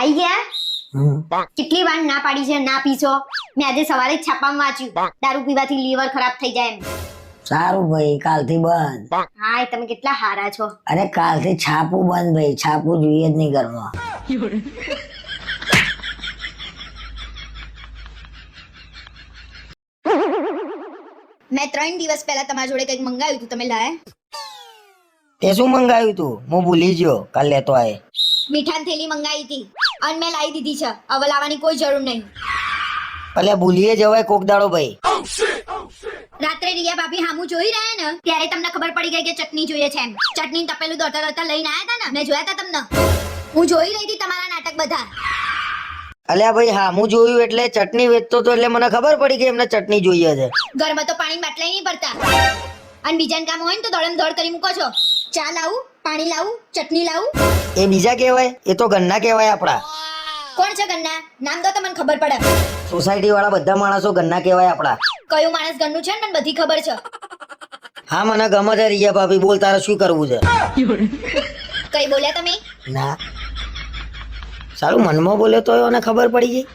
આઈ ગયા? કેટલી વાર ના પાડી છે ના પીશો? મેં આજે સવારે છાપામાં વાંચ્યું. દારૂ પીવાથી લીવર ખરાબ થઈ જાય એમ. સારું ભાઈ કાલથી બંધ. હા તમે કેટલા હારા છો. અરે કાલથી છાપું બંધ ભાઈ છાપું જોઈએ જ નહીં ઘરમાં. મેં ત્રણ દિવસ પહેલા તમારા જોડે કંઈક મંગાવ્યું હતું તમે લાયા? તે શું મંગાવ્યું તું? હું ભૂલી ગયો. કાલ લેતો આય. મીઠાની થેલી મંગાવી હતી. અને મેં લાવી દીધી છે. હવે લાવવાની કોઈ જરૂર નહીં. ભલે ભૂલીએ જવાય કોક દાડો ભાઈ. રાત્રે રિયા ભાભી હામું જોઈ રહ્યા ને ત્યારે તમને ખબર પડી ગઈ કે ચટણી જોઈએ છે એમ. ચટણી તપેલું દોડતા દોડતા લઈને આયા હતા ને? મેં જોયા હતા તમને. હું જોઈ રહી હતી તમારા નાટક બધા. અલ્યા ભાઈ હા હું જોયું એટલે ચટણી વેચતો તો એટલે મને ખબર પડી કે એમને ચટણી જોઈએ છે. ઘરમાં તો પાણી બાટલા નહીં ભરતા. અને બીજાને કામ હોય ને તો દોડમ દોડ કરી મૂકો છો. ચા લાવું પાણી લાવું ચટણી લાવું? એ બીજા કહેવાય? એ તો ગન્ના કહેવાય આપણા. કોણ છે ગન્ના? નામ તો તમને ખબર પડે. સોસાયટી વાળા બધા માણસો ગન્ના કહેવાય આપણા. કયું માણસ ગન્નું છે ને મને બધી ખબર છે. હા મને ગમે છે રિયા ભાભી. બોલ તારે શું કરવું છે? કઈ બોલ્યા તમે? ના. સારું મનમાં બોલ્યો તો એને ખબર પડી ગઈ.